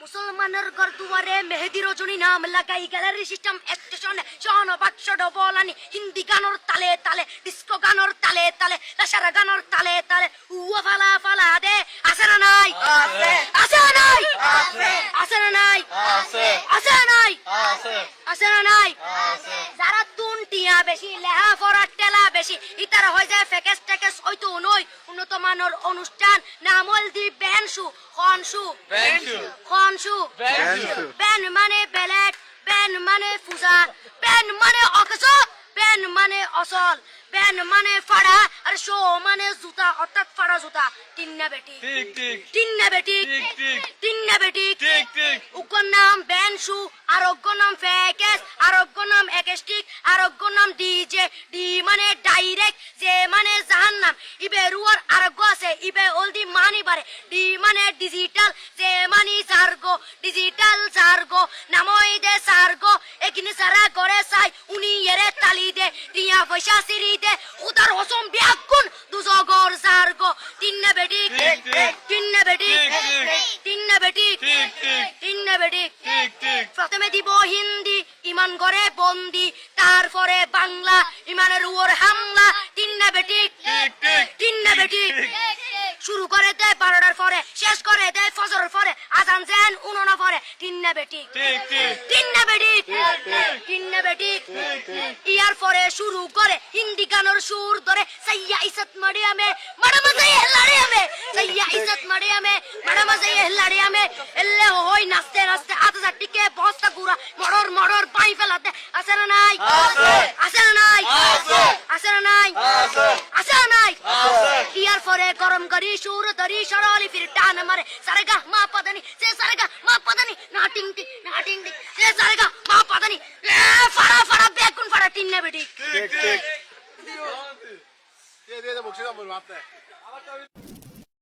মুসলমানের ঘর দুয়ারে মেহেদি রজনী নাম লাগাই গ্যালারি সিস্টেম স্টেশনে শন বাক্স ডবলানি হিন্দি গানর তালে তালে ডিস্কো গানর তালে তালে লাসারা গানর তালে তালে। উয়া ফালা ফালা দে আছে না নাই? আছে। আছে না নাই? আছে। আছে না নাই? আছে। না নাই? আছে। আছে না নাই? যারা তুন টিয়া বেশি লেহা ফরার টেলা বেশি ইতারা হয়ে যায় ফেকেস টেকেস হয়তো নই উন্নত মানের অনুষ্ঠান নামল দি বেনসু খনসু। খনসু। বেন মানে বেলেট বেন মানে ফুজা বেন মানে অকস বেন মানে অসল বেন মানে ফাড়া আর শো মানে জুতা অর্থাৎ ফাড়া জুতা। তিন্না বেটি। ঠিক ঠিক তিন্না বেটি। ঠিক, ঠিক। তিন্না বেটি। ঠিক ঠিক উগ্র নাম বেনসু আরোগ্য নাম ফেকেস আরোগ্য নাম একেস্টিক আরোগ্য নাম ডিজে ডি মানে ডাইরেক্ট যে মানে জাহান্নাম। ইবে রুয়ার আরোগ্য আছে ইবে অলদি মানি পারে ডি মানে ডিজিটাল যে মানি সার্গো ডিজিটাল সার্গো নামই দে সার্গো। এখানে সারা করে চাই উনি এরে তালি দে টিয়া পয়সা সিরি দে। উদার হসম বিয়াকুন দুজগর সার্গো। তিন্নে বেটি। তিন্নে বেটি। তিন্নে বেটি। তিন্নে বেটি। প্রথমে দিব হিন্দি ইমান করে বন্দি। তারপরে বাংলা ইমানের উপর হামলা তিন্না বেটি। ঠিক, ঠিক। তিন্না বেটি। শুরু করে দেয় বারোটার পরে শেষ করে দেয় ফজরের পরে আজান যেন উনোনা পরে। তিন্না বেটি। ঠিক ঠিক তিন্না বেটি। তিন্না বেটি। ইয়ার পরে শুরু করে হিন্দি গানের সুর ধরে সাইয়া ইসত মারিয়ামে ম্যাডাম সাইয়া হেলাড়িয়ামে সাইয়া ইসত মারিয়ামে ম্যাডাম সাইয়া হেলাড়িয়ামে এলে হই নাচতে নাচতে আধ টিকে বস্তা গুড়া মরর মরর পাই ফেলাতে আছে না নাই আছে। আছে। না নাই? আছে। আছে না নাই? আছে। আছে না নাই? আছে। ইয়ার পরে গরম করি সুর ধরি সরলি ফির টান মারে। সারেগা মা পাদানি সে সারেগা মা পাদানি না টিং টিং না টিং টিং। সে সারেগা মা পাদানি। এ ফাড়া ফাড়া বেগুন ফাড়া টিন্নে বেটি ঠিক। ঠিক দিয়ে দিয়ে বকশিস বলব আপনি